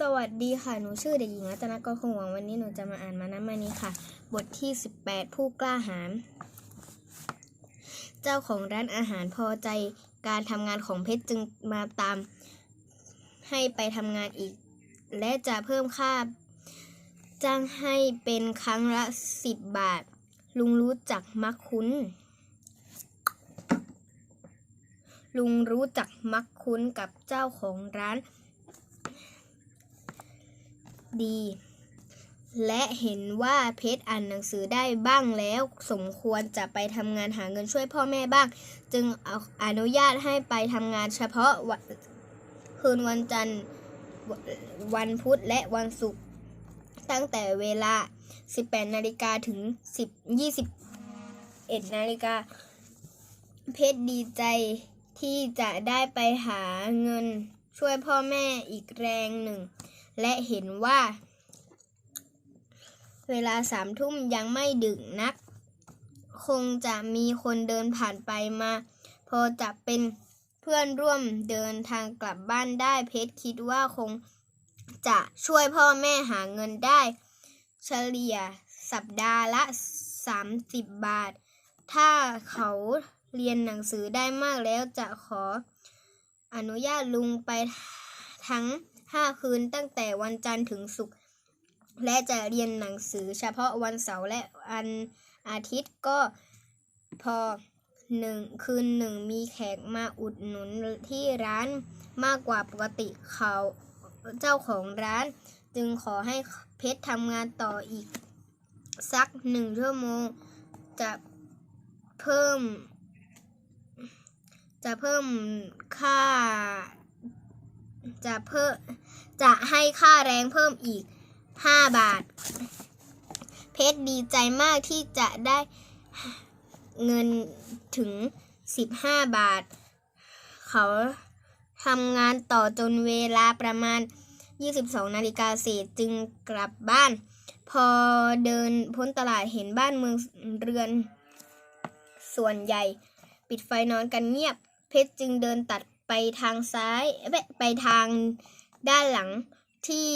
สวัสดีค่ะ หนูชื่อเด็กหญิงรัตนกรคงหวังวันนี้หนูจะมาอ่านมานะมานี้ค่ะ บทที่ 18 ผู้กล้าหาญ เจ้าของร้านอาหารพอใจการทำงานของเพชรจึงมาตาม ให้ไปทำงานอีก และจะเพิ่มค่า จ้างให้เป็นครั้งละ 10 บาท ลุงรู้จักมักคุ้น ลุงรู้จักมักคุ้นกับเจ้าของร้าน ดี และเห็นว่าเพชรอ่านหนังสือได้บ้างแล้ว สมควรจะไปทำงานหาเงินช่วยพ่อแม่บ้าง จึงเอาอนุญาตให้ไปทำงานเฉพาะวันคืนวันจันทร์ววันพุธและวันศุกร์ตั้งแต่เวลา 18 นาฬิกาถึง 10 21 นาฬิกา เพชรดีใจที่จะได้ไปหาเงินช่วยพ่อแม่อีกแรงหนึ่ง และเห็นว่า เวลาสามทุ่มยังไม่ดึกนัก คงจะมีคนเดินผ่านไปมา พอจะเป็นเพื่อนร่วมเดินทางกลับบ้านได้เพชรคิดว่าคงจะช่วยพ่อแม่หาเงินได้ เฉลี่ยสัปดาห์ละ 30 บาท ถ้าเขาเรียนหนังสือได้มากแล้วจะขออนุญาตลุงไปทั้ง 5 คืนตั้งแต่วันจันทร์ถึงศุกร์และจะเรียนหนังสือเฉพาะวันเสาร์และวันอาทิตย์ก็พอหนึ่งคืนหนึ่งมีแขกมาอุดหนุนที่ร้านมากกว่าปกติเขาเจ้าของร้าน จึงขอให้เพชรทำงานต่ออีก สักหนึ่งชั่วโมง จะเพิ่ม จะเพิ่มค่า จะเพิ่ม จะให้ค่าแรงเพิ่มอีก 5 บาท เพชรดีใจมากที่จะได้เงินถึง 15 บาท เขาทำงานต่อจนเวลาประมาณ 22 นาฬิกาเศษจึงกลับบ้าน พอเดินพ้นตลาดเห็นบ้านเมืองเรือน ส่วนใหญ่ ปิดไฟนอนกันเงียบ เพชรจึงเดินตัดไปทางซ้ายเอ้ยไปทาง ด้านหลังที่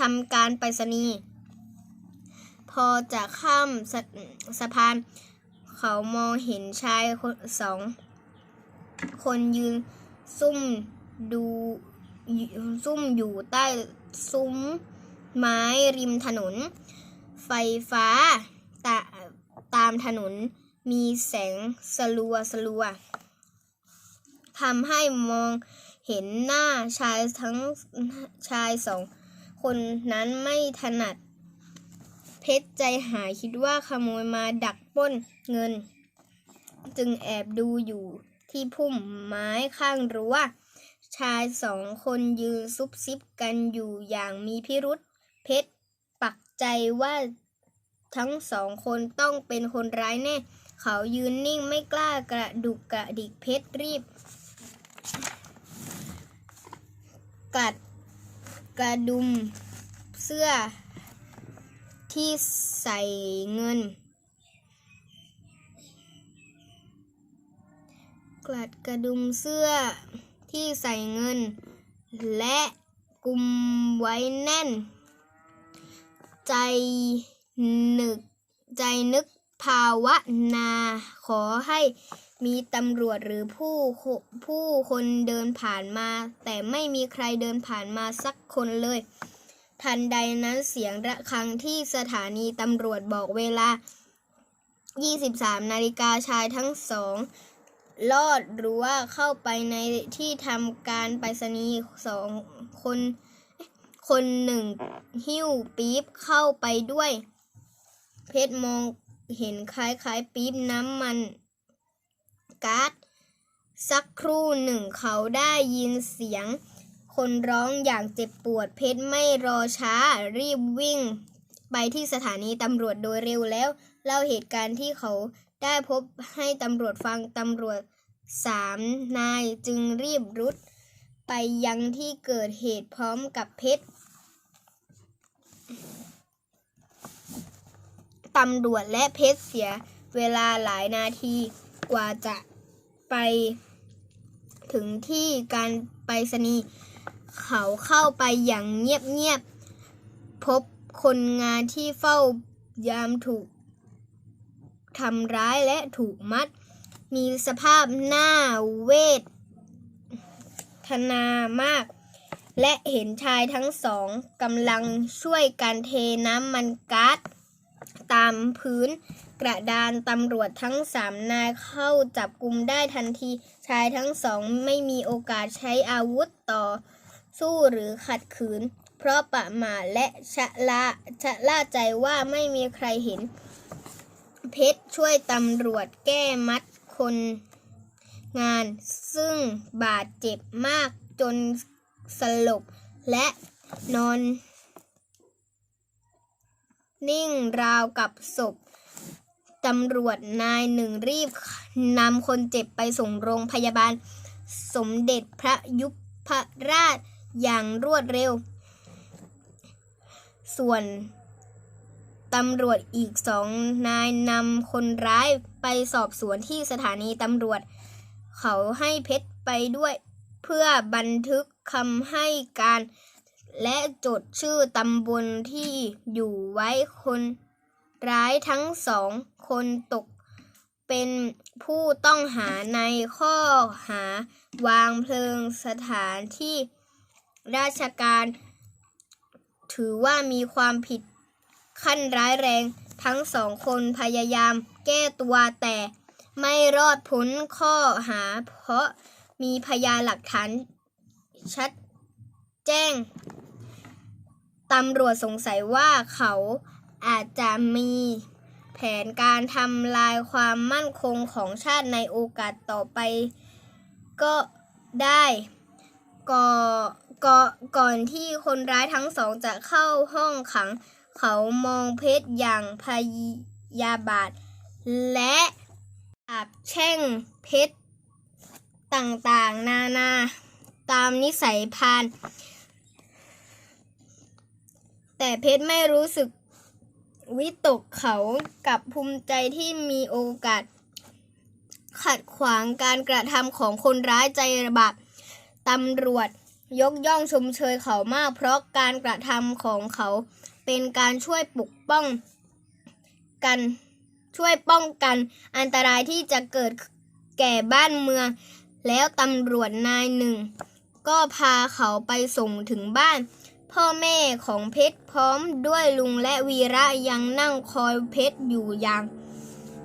ทำการไปรษณีย์พอจะข้ามสะสะพาน เขามองเห็นชายคนสอง คนยืนซุ่มดูซุ่มอยู่ใต้ซุ้มไม้ริมถนน ไฟฟ้าตาตามถนนมีแสงสลัวสลัวทำให้มอง เห็นหน้าชายทั้งชายสองคนนั้นไม่ถนัด เพชรใจหายคิดว่าขโมยมาดักป้นเงิน จึงแอบดูอยู่ที่พุ่มไม้ข้างรั้วชายสองคนยืนซุบซิบกันอยู่อย่างมีพิรุษ เพชรปักใจว่าทั้งสองคนต้องเป็นคนร้ายแน่ เขายืนนิ่งไม่กล้ากระดุกกระดิกเพชรรีบ กัดกระดุมเสื้อที่ใส่เงิน กลัดกระดุมเสื้อที่ใส่เงิน และกุมไว้แน่น ใจนึกใจนึกภาวนาขอให้ มีตำรวจหรือผู้ผู้คนเดินผ่านมา แต่ไม่มีใครเดินผ่านมาสักคนเลย ทันใดนั้นเสียงระฆังที่สถานีตำรวจบอกเวลา 23 นาฬิกาชายทั้งสองลอดรั้วเข้าไปในที่ทำการไปรษณีย์สองคน คนหนึ่งหิ้วปี๊บเข้าไปด้วย เพชรมองเห็นคล้ายๆปี๊บน้ำมัน ก๊าซสักครู่หนึ่งเขาได้ยินเสียง คนร้องอย่างเจ็บปวดเพชรไม่รอช้ารีบวิ่ง ไปที่สถานีตำรวจโดยเร็วแล้ว เล่าเหตุการณ์ที่เขาได้พบให้ตำรวจฟังตำรวจสามนายจึงรีบรุด ไปยังที่เกิดเหตุพร้อมกับเพชรตำรวจและเพชรเสียเวลาหลายนาทีกว่าจะ ไปถึงที่การไปรษณีย์เขาเข้าไปอย่างเงียบๆ พบคนงานที่เฝ้ายามถูกทำร้ายและถูกมัด มีสภาพหน้าเวทนามาก และเห็นชายทั้งสองกำลังช่วยกันเทน้ำมันก๊าซ ตามพื้นกระดานตำรวจทั้งสามนายเข้าจับกลุ่มได้ทันที ชายทั้งสองไม่มีโอกาสใช้อาวุธต่อ สู้หรือขัดขืน เพราะประมาทและชะละชะล่าใจว่าไม่มีใครเห็น เพชรช่วยตำรวจแก้มัดคนงาน ซึ่งบาดเจ็บมากจนสลบและนอน นิ่งราวกับศพตำรวจนายหนึ่งรีบนำคนเจ็บไปส่งโรงพยาบาล สมเด็จพระยุพราชอย่างรวดเร็ว ส่วนตำรวจอีกสองนายนำคนร้ายไปสอบสวนที่สถานีตำรวจ เขาให้เพชรไปด้วยเพื่อบันทึกคำให้การ และจดชื่อตำบลที่อยู่ไว้คนร้ายทั้งสองคนตกเป็นผู้ต้องหาในข้อหาวางเพลิงสถานที่ราชการ ถือว่ามีความผิดขั้นร้ายแรงทั้งสองคนพยายามแก้ตัวแต่ไม่รอดพ้นข้อหาเพราะมีพยานหลักฐานชัดแจ้ง ตำรวจสงสัยว่าเขาอาจจะมีแผนการทำลายความมั่นคงของชาติในโอกาสต่อไป ก็ได้ก่อก่อก่อนที่คนร้ายทั้งสองจะเข้าห้องขัง เขามองเพชรอย่างพยาบาท และอาบแช่งเพชรต่างๆ นานา ตามนิสัยพราน แต่เพชรไม่รู้สึกวิตกเขากับภูมิใจที่มีโอกาส ขัดขวางการกระทำของคนร้ายใจบาปตำรวจยกย่องชมเชยเขามาก เพราะการกระทำของเขาเป็นการช่วยปกป้องกันช่วยป้องกันอันตรายที่จะเกิดแก่บ้านเมือง แล้วตำรวจนายหนึ่ง ก็พาเขาไปส่งถึงบ้าน พ่อแม่ของเพชรพร้อมด้วยลุงและวีระยังนั่งคอยเพชรอยู่อย่าง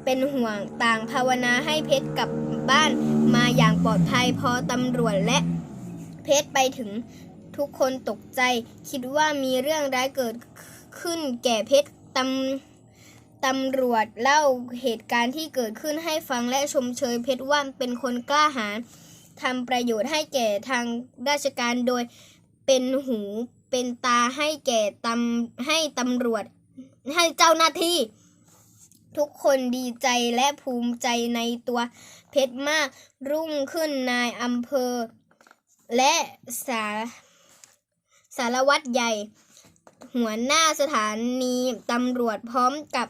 เป็นห่วงต่างภาวนาให้เพชรกลับบ้านมาอย่างปลอดภัยพอตำรวจและ เพชรไปถึงทุกคนตกใจ คิดว่ามีเรื่องร้ายเกิดขึ้นแก่เพชรตำตำรวจเล่าเหตุการณ์ที่เกิดขึ้นให้ฟังและชมเชยเพชรว่าเป็นคนกล้าหาญทำประโยชน์ให้แก่ทางราชการโดยเป็นหู เป็นตาให้แก่ตำให้ตำรวจ ให้เจ้าหน้าที่ ทุกคนดีใจและภูมิใจในตัวเพชรมากรุ่งขึ้นนายอำเภอ และสาสารวัตรใหญ่ หัวหน้าสถานีตำรวจพร้อมกับ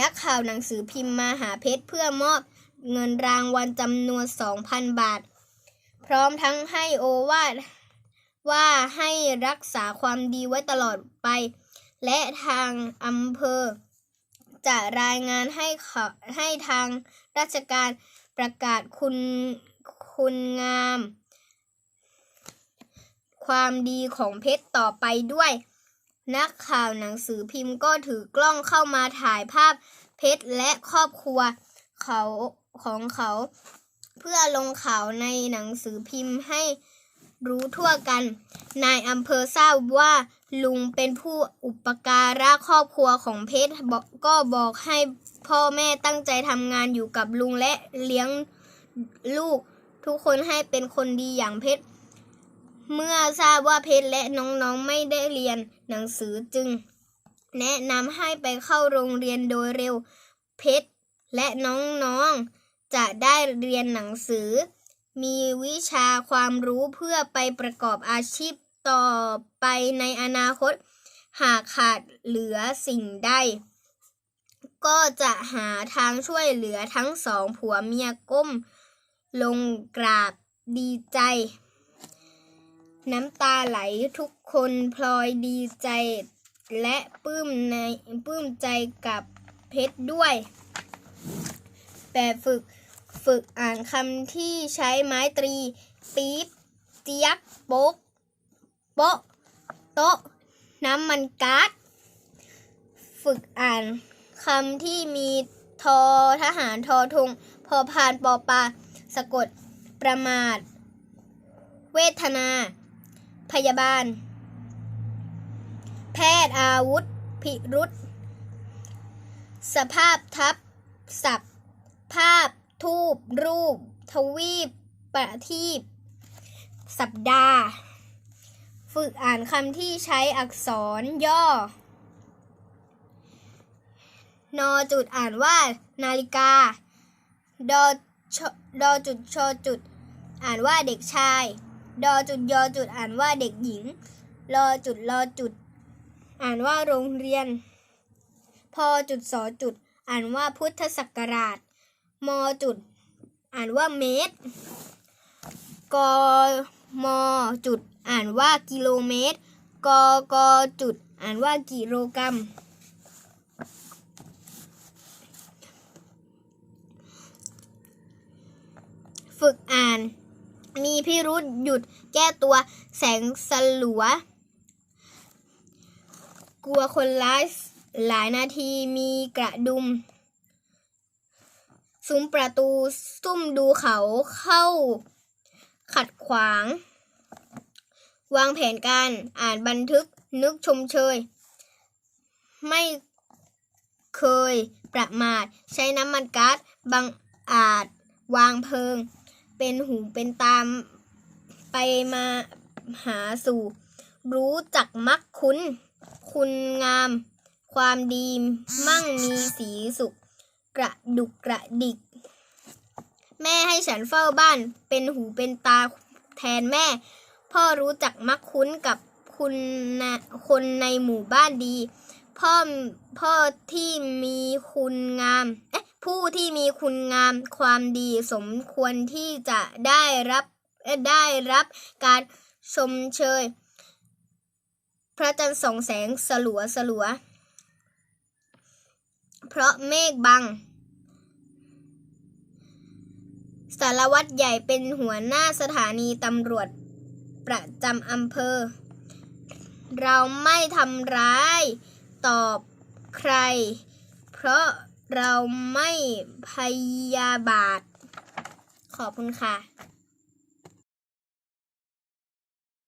นักข่าวหนังสือพิมพ์มาหาเพชรเพื่อมอบเงินรางวัลจำนวน 2,000 บาท พร้อมทั้งให้โอวาท ว่าให้รักษาความดีไว้ตลอดไป และทางอำเภอ จะรายงานให้เขาให้ทางราชการประกาศคุณคุณงาม ความดีของเพชรต่อไปด้วย นักข่าวหนังสือพิมพ์ก็ถือกล้องเข้ามาถ่ายภาพเพชรและครอบครัวเขาของเขา เพื่อลงข่าวในหนังสือพิมพ์ให้ รู้ทั่วกัน นายอำเภอทราบว่าลุงเป็นผู้อุปการะครอบครัวของเพชรก็บอกให้พ่อแม่ตั้งใจทำงานอยู่กับลุงและเลี้ยงลูกทุกคนให้เป็นคนดีอย่างเพชร เมื่อทราบว่าเพชรและน้องๆไม่ได้เรียนหนังสือจึง แนะนำให้ไปเข้าโรงเรียนโดยเร็วเพชรและน้องๆจะได้เรียนหนังสือ มีวิชาความรู้เพื่อไปประกอบอาชีพต่อไปในอนาคต หากขาดเหลือสิ่งใด ก็จะหาทางช่วยเหลือทั้งสองผัวเมียก้ม ลงกราบดีใจ น้ำตาไหลทุกคนพลอยดีใจ และปลื้มในปลื้มใจกับเพชรด้วย แบบฝึก ฝึกอ่านคำที่ใช้ไม้ตรี ปี๊บเจี๊ยกโป๊กโป๊ะโต๊ะ น้ำมันก๊าซฝึกอ่านคำที่มีทอทหารทอทงพอพานปอปา สะกด ประมาท เวทนา พยาบาล แพทย์อาวุธ พิรุษ สภาพทับศัพท์ภาพ ทูปรูป ทวีป ประทีป สัปดาห์ ฝึกอ่านคำที่ใช้อักษรย่อ นอจุดอ่านว่า นาฬิกา ดอดอจุดชอจุด อ่านว่าเด็กชาย ดอจุดยอจุดอ่านว่าเด็กหญิงรอจุดรอจุด อ่านว่าโรงเรียน พอจุดสอจุด อ่านว่าพุทธศักราช มจุด อ่านว่าเมตร กมจุด อ่านว่ากิโลเมตร กกจุด อ่านว่ากิโลกรัม ฝึกอ่าน มีพิรุษหยุดแก้ตัวแสงสลัว กลัวคนร้ายหลายนาทีมีกระดุม ซุ้มประตูซุ่มดูเขาเข้า ขัดขวาง วางแผนการอ่านบันทึกนึกชมเชย ไม่เคยประมาท ใช้น้ำมันก๊าซบังอาจวางเพลิง เป็นหูเป็นตามไปมาหาสู่ รู้จักมักคุ้น คุณงาม ความดีมั่งมีสีสุข กระดุกกระดิก แม่ให้ฉันเฝ้าบ้าน เป็นหูเป็นตาแทนแม่ พ่อรู้จักมักคุ้นกับคุณนะคนในหมู่บ้านดี พ่อพ่อที่มีคุณงามเอ๊ะผู้ที่มีคุณงามความดีสมควรที่จะได้รับได้รับการชมเชย พระจันทร์ส่องแสงสลัวสลัว เพราะเมฆบัง สารวัตรใหญ่เป็นหัวหน้าสถานีตำรวจประจำอำเภอ เราไม่ทำร้ายตอบใคร เพราะเราไม่พยาบาท ขอบคุณค่ะ